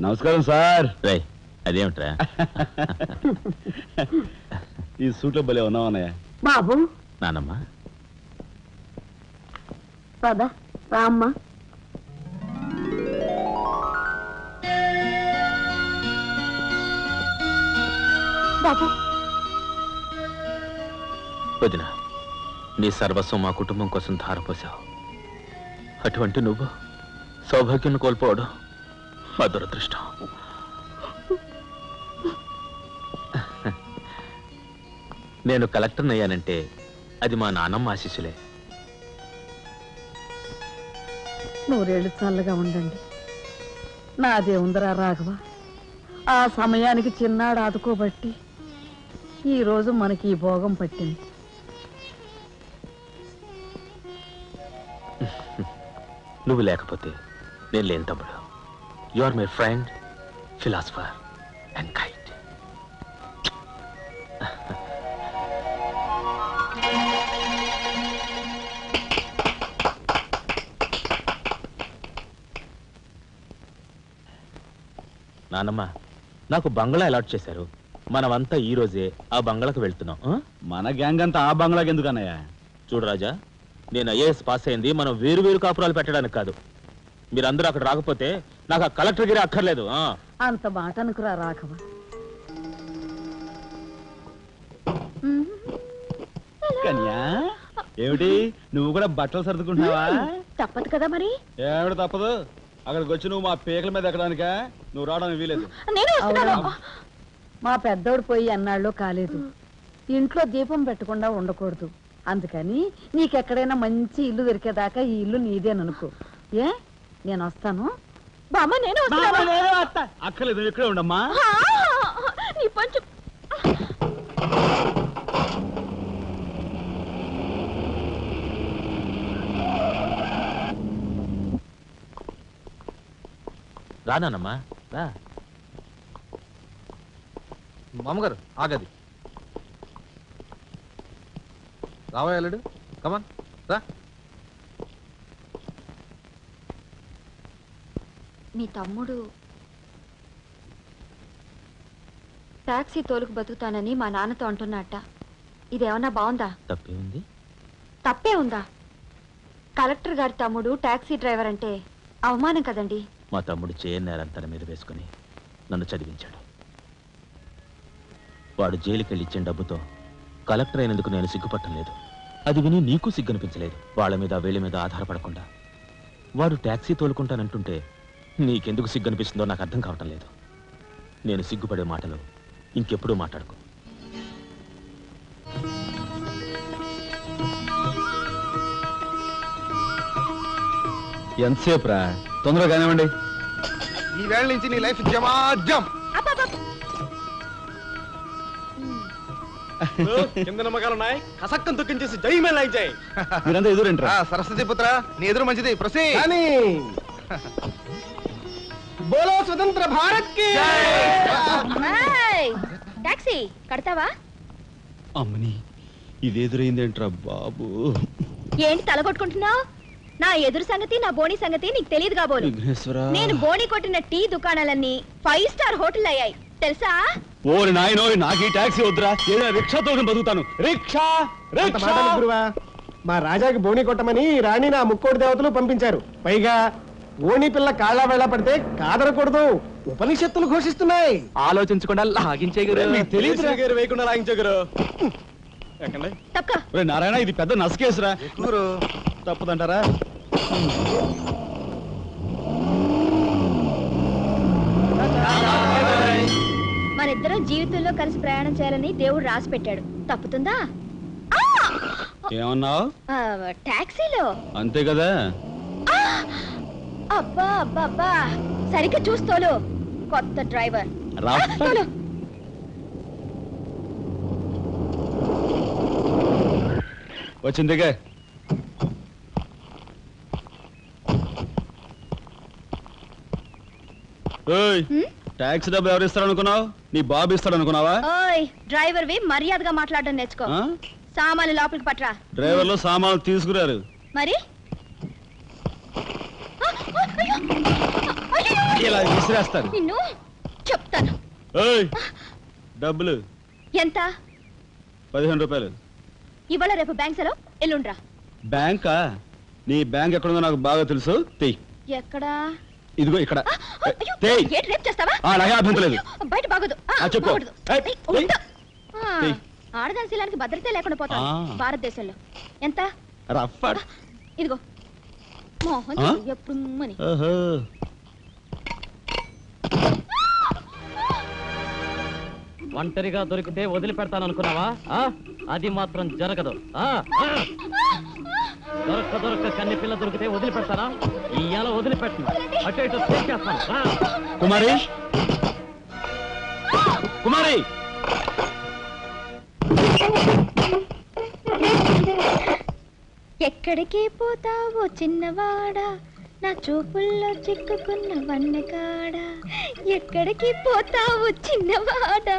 నమస్కారం సార్. రే అదేమిట్రా? ఈ సూట్లో భలే ఉన్నావన్నయ్య బాబు. నానమ్మ. పద రామ్మ. బాబు. వదిన నీ సర్వస్వం మా కుటుంబం కోసం ధారపోసావు. అటువంటి నువ్వు సౌభాగ్యం కోల్పోవడం మా దురదృష్టం నేను కలెక్టర్ అయ్యానంటే అది మా నాన్నమ్మ ఆశీస్సులే. నూరేళ్ళు చల్లగా ఉండండి. నాదే ఉందరా రాఘవ? ఆ సమయానికి చిన్నాడు ఆదుకోబట్టి ఈరోజు మనకి ఈ భోగం పట్టింది. నువ్వు లేకపోతే నేను లేని తమ్ముడు. You are my friend philosopher and guide నానమ్మ నాకు బంగ్లా అలాట్ చేశారు. మనమంతా ఈ రోజే ఆ బంగ్లాకు వెళ్తున్నాం ఆ? మన గ్యాంగ్ అంతా ఆ బంగ్లాకి ఎందుకు అన్నయ్య చూడు రాజా నేను ఐఏఎస్ పాస్ అయింది మనం వేరు వేరు కాపురాలు పెట్టడానికి కాదు. మీరందరూ అక్కడ రాకపోతే నాకు ఆ కలెక్టర్ గిరి అక్కర్లేదు ఆ. అంత మాట అనుకురా రాఘవ. కన్యా ఏమిటి? నువ్వు కూడా బట్టలు సర్దుకుంటున్నావా? తప్పదు కదా మరి? ఏమిటి తప్పదు? అక్కడికి వచ్చి నువ్వు మా పీకల మీద ఎక్కడానికా? నువ్వు రావడానికి వీలేదు నేను మా పెద్దోడు పోయి అన్నాళ్ళు కాలేదు. ఇంట్లో దీపం పెట్టకుండా ఉండకూడదు. అందుకని నీకెక్కడైనా మంచి ఇల్లు దొరికేదాకా ఈ ఇల్లు నీదేననుకో. ఏ? నేను వస్తాను. బామ్మ నేను ఇక్కడే ఉండమ్మా. నీ పంచు. రానానమ్మా. రా. మామగారు ఆగది రావా వెళ్ళడు కమాన్ రా. మీ తమ్ముడు టాక్సీ తోలుకు బతుకుతానని మా నాన్నతో అంటున్నట్ట ఇదేమన్నా బాగుందా? తప్పే ఉంది తప్పే ఉందా? కలెక్టర్ గారి తమ్ముడు టాక్సీ డ్రైవర్ అంటే అవమానం కదండి. మా తమ్ముడు చేయన్నారని తన మీద వేసుకుని నన్ను చదివించాడు. వాడు జైలుకెళ్ళి ఇచ్చిన డబ్బుతో కలెక్టర్ అయినందుకు నేను సిగ్గుపట్టం లేదు. అది విని నీకు సిగ్గనిపించలేదు. వాళ్ళ మీద వీళ్ళ మీద ఆధారపడకుండా. వాడు ట్యాక్సీ తోలుకుంటానంటుంటే నీకెందుకు సిగ్గనిపిస్తుందో నాకు అర్థం కావటం లేదు. నేను సిగ్గుపడే మాటలు ఇంకెప్పుడూ మాట్లాడుకో. ఎంతసేపు రా తొందరగా కానివ్వండి. ఈ వేళ నుంచి నీ లైఫ్ జమాజం. కింద నమ్మకాలు ఉన్నాయి కసక్కం తొక్కించేసి జై మే లైక్ జై మీరంతా ఎదురేంట్రా. ఆ, సరస్వతి పుత్ర నీ ఎదురు మంచిది. ప్రసీ. కానీ బోలో స్వతంత్ర భారత్కి. టాక్సీ కడతావా? అమ్మని ఇది ఎదురైందేంట్రా బాబు? ఏంటి తలగొట్టుకుంటున్నావు నా ఎదురు సంగతి నా బోని సంగతి నీకు తెలియదు కాబోలు. నేను బోని కొట్టిన టీ దుకాణాలన్నీ ఫైవ్ స్టార్ హోటల్ అయ్యాయి తెలుసా? ఓరి నాయనో నాకు ఈ టాక్సీ వద్దురా. ఏదైనా రిక్షా తోటి బతుకుతాను. Rickshaw rickshaw! గురువా మా రాజాకి బోని కొట్టమని రాణి నా ముక్కోటి దేవతలు పంపించారు. పైగా ఓణి పిల్ల కాళ్ళ వేళ పడితే కాదరకూడదు. ఉపనిషత్తులు ఘోషిస్తున్నాయి. ఆలోచించకుండా లాగించే? గారు. వేయకుండా తప్పక ఒరే నారాయణ ఇది పెద్ద నసకేసురా. గురు. తప్పదంటారా? జీవితంలో కలిసి ప్రయాణం చేయాలని దేవుడు రాసి పెట్టాడు. తప్పుతుందా? ఏమన్నావు? టాక్సీలో. అంతే కదా? అబ్బా అబ్బా అబ్బా. సరిగ్గా చూస్తోలు కొత్త డ్రైవర్. వచ్చిందిగా. ఏయ్? ట్యాక్సీ డబ్బు ఎవరు ఇస్తారు అనుకున్నావు నీ బాబు ఇస్తాడు అనుకున్నావా ఓయ్ డ్రైవర్ వి మర్యాదగా మాట్లాడడం నేర్చుకో. ఆ? సామాన్లు లోపలికి పట్రా డ్రైవర్లు సామాన్లు తీసుకురారు. మరి? ఇలా విసిరేస్తారు. నిన్ను చెప్తాను. ఏయ్! డబ్బులు. ఎంత? పదిహేను రూపాయలు. ఇవాళ రేపు బ్యాంక్ సెలవు. ఎల్లుండ్రా. బ్యాంకా? నీ బ్యాంక్ ఎక్కడుందో నాకు బాగా తెలుసు. తెయ్. ఎక్కడా? ఇదిగో ఇక్కడ. ఆ, ఏంటి రేపు చేస్తావా ఆ, నాకే అభ్యంతరం లేదు. అయ్యో, బయట బాగోదు ఆ, ఆ, చెప్పు. బాగోదు. ఏయ్, ఏయ్, ఏయ్. ఉండు. ఆ, ఏయ్. ఆడదాని శీలానికి భద్రత లేకుండా పోతాం ఆ. భారతదేశంలో ఎంత రఫ్ అట్. ఇదిగో మోహన్ ఆ? చూడు, ఎప్పుడు మని ఓహో ఒంటరిగా దొరికితే వదిలిపెడతాను అనుకున్నావా ఆ? అది మాత్రం జరగదు ఆ? ఆ? దొరక్క దొరక్క కన్ని పిల్ల దొరికితే వదిలిపెడతానా ఇయ్యాల వదిలిపెట్టను అటు ఇటు చేస్తాను కుమారి? కుమారి! ఎక్కడికి పోతావో చిన్నవాడా? నా చూపుల్లో చిక్కుకున్న వన్నకాడ ఎక్కడికి పోతావో చిన్నవాడా?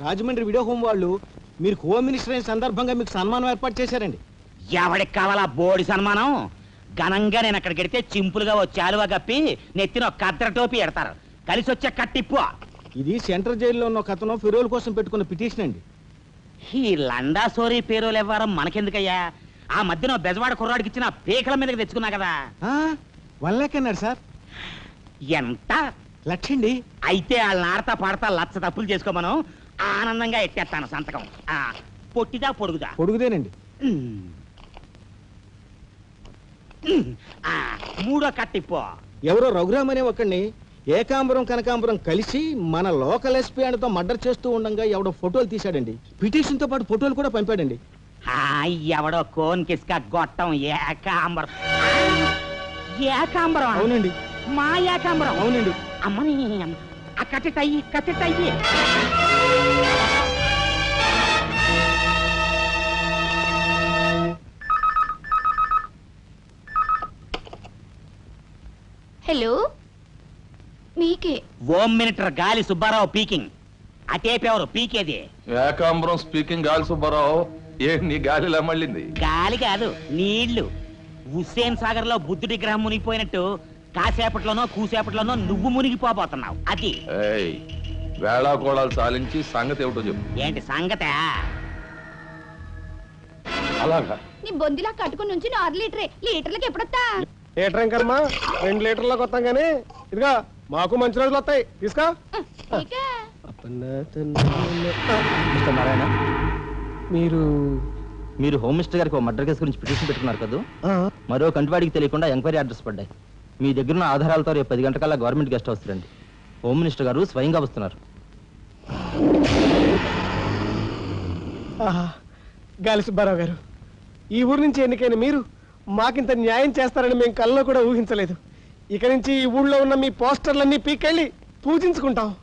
రాజమండ్రి వీడియో హోమ్ వాళ్ళు మీరు హోమ్ మినిస్టర్ అయిన సందర్భంగా మీకు సన్మానం ఏర్పాటు చేశారండి. ఎవడికి కావాలా బోడి సన్మానం? ఘనంగా నేను అక్కడికి వెడితే చింపులుగా ఓ చాలువ కప్పి నెత్తిన ఒక కద్దర టోపీ ఎడతారు. కలిసి వచ్చే కట్టిప్పు. ఇది సెంట్రల్ జైల్లో ఉన్న అతను ఫిరోల్ కోసం పెట్టుకున్న పిటిషన్ అండి. ఈ లండా సోరీ పేరోలు ఇవ్వడం మనకెందుకయ్యా? ఆ మధ్యన బెజవాడ కుర్రాడికి ఇచ్చిన పీకల మీదకి తెచ్చుకున్నా కదా. ఆ, వన్ లాక్ అన్నాడు సార్. ఎంత? లక్షండి. అయితే వాళ్ళ ఆడతా పాడతా లచ్చ తప్పులు చేసుకోమను. ఆనందంగా ఎట్టేస్తాను సంతకం. ఆ, పొట్టిదా పొడుగుదా? పొడుగుదేనండి. ఉమ్. ఉమ్. ఆ, మూడో కట్టిప్పు ఎవరో రఘురామ్ అనే ఒకడిని ఏకాంబరం కనకాంబరం కలిసి మన లోకల్ ఎస్పీ అండ్తో మర్డర్ చేస్తూ ఉండగా ఎవడో ఫోటోలు తీశాడండి. పిటిషన్తో పాటు ఫోటోలు కూడా పంపాడండి. ఆ, ఎవడో కోన్ కిస్క గొట్టం ఏకాంబరం. ఏకాంబరం అవునండి. మా ఏకాంబరం. అవునండి. అమ్మని అమ్మ. ఆ కట్టెటయ్యి కట్టెటయ్యి హలో. మీకే. ఓం మినిటర్ గాలి సుబ్బారావు పీకింగ్. అటేపెవరు పీకేది. ఏకాంబరం స్పీకింగ్ గాలి సుబ్బారావు. ఏ నీ గాలిలా మళ్ళింది? గాలి కాదు నీళ్ళు. హుస్సేన్ సాగర్లో బుద్ధుడి గ్రహం మునిగిపోయినట్టు కాసేపట్లోనో కూసేపట్లోనో నువ్వు మునిగిపోబోతున్నావు. అది. ఏయ్ వేళాకోళాలు సాలించి సంగతి ఏమిటో చెప్పు. ఏంటి సంగత? అలాగా. నీ బొందిలా కట్టుకుని నుంచి ఆరు లీటరే. లీటర్లకి ఎప్పుడొస్తా? లీటర్ ఇంకమ్మా రెండు లీటర్లకు వస్తాం కానీ ఇదిగా మాకు మంచి రోజులు వస్తాయి. తీసుకో. మిస్టర్ నారాయణ మీరు మీరు హోమ్ మినిస్టర్ గారికి ఒక మర్డర్ కేసు గురించి పిటిషన్ పెట్టుకున్నారు కదా? మరో కంటివాడికి తెలియకుండా ఎంక్వైరీ అడ్రస్ పడ్డాయి. మీ దగ్గర ఉన్న ఆధారాలతో రేపు పది గంటకల్లా గవర్నమెంట్ గెస్ట్ హౌస్ రండి. హోమ్ మినిస్టర్ గారు స్వయంగా వస్తున్నారు. ఆహా, గాలి సుబ్బారావు గారు ఈ ఊరు నుంచి ఎన్నికైన మీరు మాకింత న్యాయం చేస్తారని మేము కల్లో కూడా ఊహించలేదు. ఇక నుంచి ఈ ఊళ్ళో ఉన్న మీ పోస్టర్లన్నీ పీకెళ్ళి పూజించుకుంటాం.